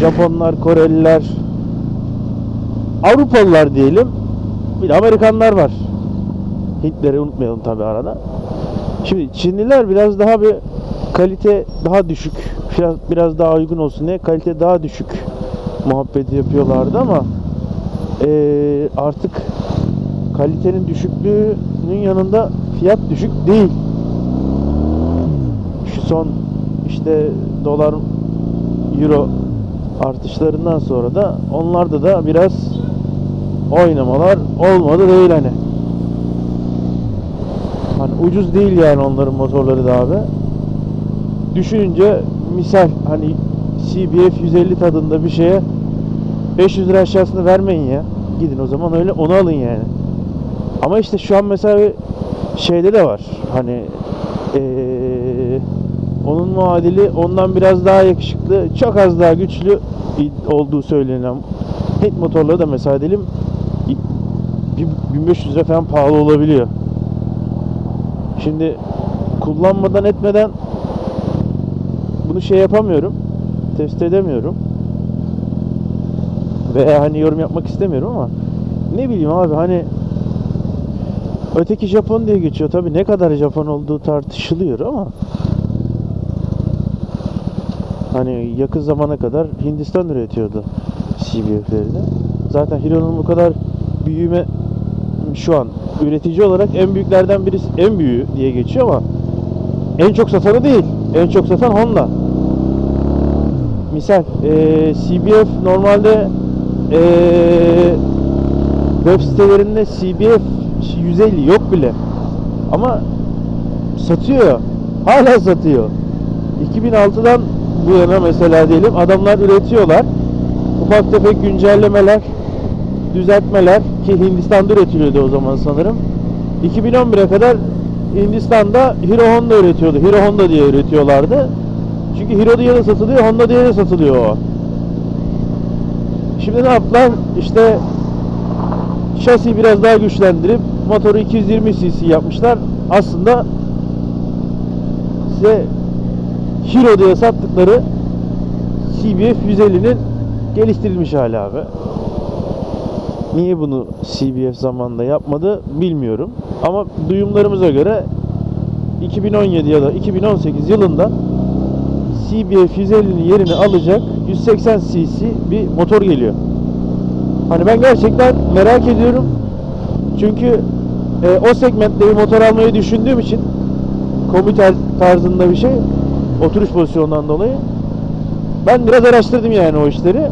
Japonlar, Koreliler, Avrupalılar diyelim. Bir de Amerikanlar var. Hintleri unutmayalım tabi arada. Şimdi Çinliler biraz daha bir kalite daha düşük. Biraz, biraz daha uygun olsun diye kalite daha düşük muhabbeti yapıyorlardı ama eee, artık kalitenin düşüklüğünün yanında fiyat düşük değil. Şu son işte dolar euro artışlarından sonra da onlarda da biraz oynamalar olmadı değil hani. Hani ucuz değil yani onların motorları da abi. Düşününce misal hani CBF 150 tadında bir şeye 500 lira aşağısını vermeyin ya. Gidin o zaman öyle onu alın yani. Ama işte şu an mesela şeyde de var. Hani eee, onun muadili ondan biraz daha yakışıklı, çok az daha güçlü olduğu söylenen Hint motorları da mesela diyelim 1500 lira falan pahalı olabiliyor. Şimdi kullanmadan etmeden bunu şey yapamıyorum. Test edemiyorum. Veya hani yorum yapmak istemiyorum ama ne bileyim abi hani öteki Japon diye geçiyor. Tabi ne kadar Japon olduğu tartışılıyor ama hani yakın zamana kadar Hindistan üretiyordu CBF'lerini. Zaten Hiro'nun bu kadar büyüme şu an üretici olarak en büyüklerden birisi en büyüğü diye geçiyor ama en çok satanı değil. En çok satan Honda. Misal eee, CBF normalde eee, web sitelerinde CBF 150 yok bile. Ama satıyor. Hala satıyor. 2006'dan bu yana mesela diyelim adamlar üretiyorlar. Ufak tefek güncellemeler, düzeltmeler ki Hindistan'da üretiliyordu o zaman sanırım. 2011'e kadar Hindistan'da Hero Honda üretiyordu. Hero Honda diye üretiyorlardı. Çünkü Hero diye de satılıyor, Honda diye de satılıyor o. Şimdi ne yaptılar? İşte şasi biraz daha güçlendirip motoru 220 cc yapmışlar. Aslında size Hero diye sattıkları CBF 150'nin geliştirilmiş hali abi. Niye bunu CBF zamanında yapmadı bilmiyorum. Ama duyumlarımıza göre 2017 ya da 2018 yılında CBF 150'nin yerini alacak 180 cc bir motor geliyor. Hani ben gerçekten merak ediyorum. Çünkü e, o segmentte bir motor almayı düşündüğüm için komüter tarzında bir şey oturuş pozisyonundan dolayı ben biraz araştırdım yani o işleri.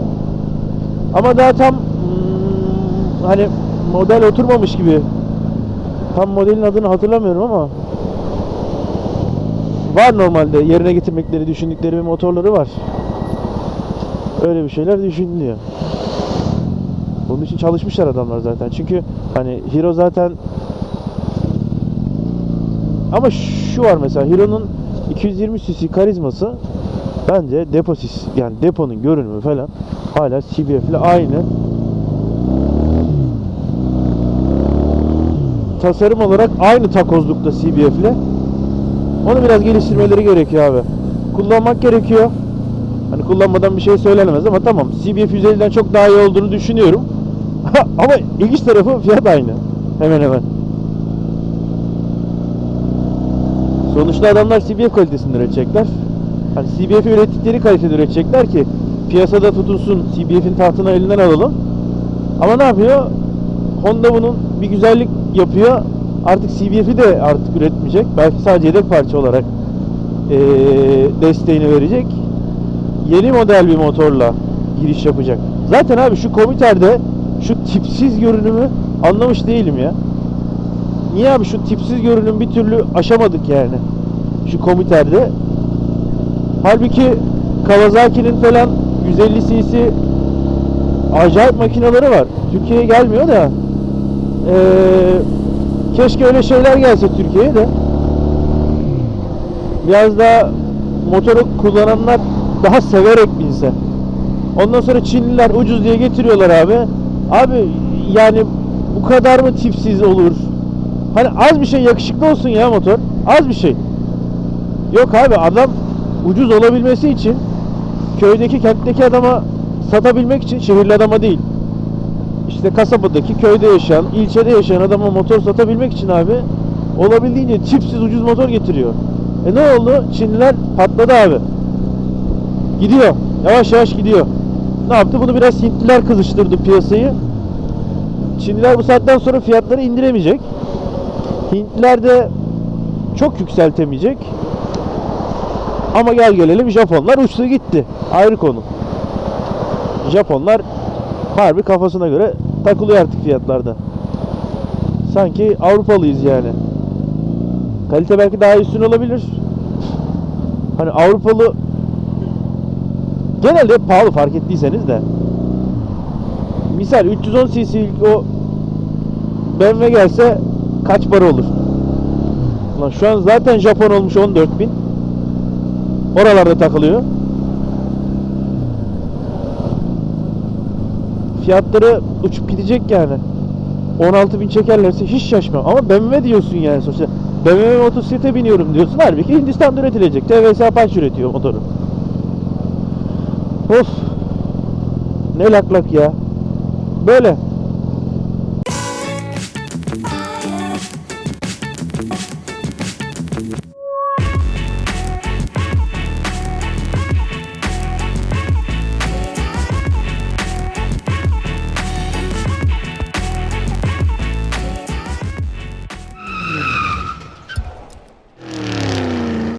Ama daha tam hmm, hani model oturmamış gibi. Tam modelin adını hatırlamıyorum ama var normalde yerine getirmekleri düşündükleri bir motorları var. Öyle bir şeyler düşünülüyor. Bunun için çalışmışlar adamlar zaten. Çünkü hani Hero zaten ama şu var mesela Hero'nun 220 cc karizması bence deposis yani deponun görünümü falan hala CBF ile aynı. Tasarım olarak aynı takozlukta CBF ile. Onu biraz geliştirmeleri gerekiyor abi. Kullanmak gerekiyor. Hani kullanmadan bir şey söylenemez ama tamam CBF 150'den çok daha iyi olduğunu düşünüyorum. ama ilginç tarafı fiyat aynı. Hemen hemen. Sonuçta adamlar CBF kalitesinde üretecekler. Hani CBF'i ürettikleri kalitede üretecekler ki piyasada tutunsun, CBF'in tahtını elinden alalım. Ama ne yapıyor? Honda bunun bir güzellik yapıyor. Artık CBF'i de artık üretmeyecek. Belki sadece yedek parça olarak eee, desteğini verecek. Yeni model bir motorla giriş yapacak. Zaten abi şu komüterde şu tipsiz görünümü anlamış değilim ya. Niye abi şu tipsiz görünüm bir türlü aşamadık yani. Şu komüterde. Halbuki Kawasaki'nin falan 150 cc acayip makineleri var. Türkiye'ye gelmiyor da eee, keşke öyle şeyler gelse Türkiye'ye de. Biraz daha motoru kullananlar daha severek binse. Ondan sonra Çinliler ucuz diye getiriyorlar abi. Abi yani bu kadar mı tipsiz olur? Hani az bir şey yakışıklı olsun ya motor. Az bir şey. Yok abi adam ucuz olabilmesi için köydeki kentteki adama satabilmek için şehirli adama değil. İşte kasabadaki köyde yaşayan, ilçede yaşayan adama motor satabilmek için abi olabildiğince çipsiz ucuz motor getiriyor. E ne oldu? Çinliler patladı abi. Gidiyor. Yavaş yavaş gidiyor. Ne yaptı? Bunu biraz Hintliler kızıştırdı piyasayı. Çinliler bu saatten sonra fiyatları indiremeyecek. Hintliler de çok yükseltemeyecek. Ama gel gelelim Japonlar uçtu gitti. Ayrı konu. Japonlar harbi kafasına göre takılıyor artık fiyatlarda. Sanki Avrupalıyız yani. Kalite belki daha üstün olabilir. Hani Avrupalı genelde pahalı fark ettiyseniz de. Misal 310 cc'lik o BMW gelse kaç para olur? Ulan şu an zaten Japon olmuş 14.000. Oralarda takılıyor. Fiyatları uçup gidecek yani. 16.000 çekerlerse hiç şaşmam. Ama BMW diyorsun yani sonuçta. BMW motosiklete biniyorum diyorsun. Halbuki Hindistan'da üretilecek. TVS Apache üretiyor motoru. Of. Ne lak lak ya. Böyle.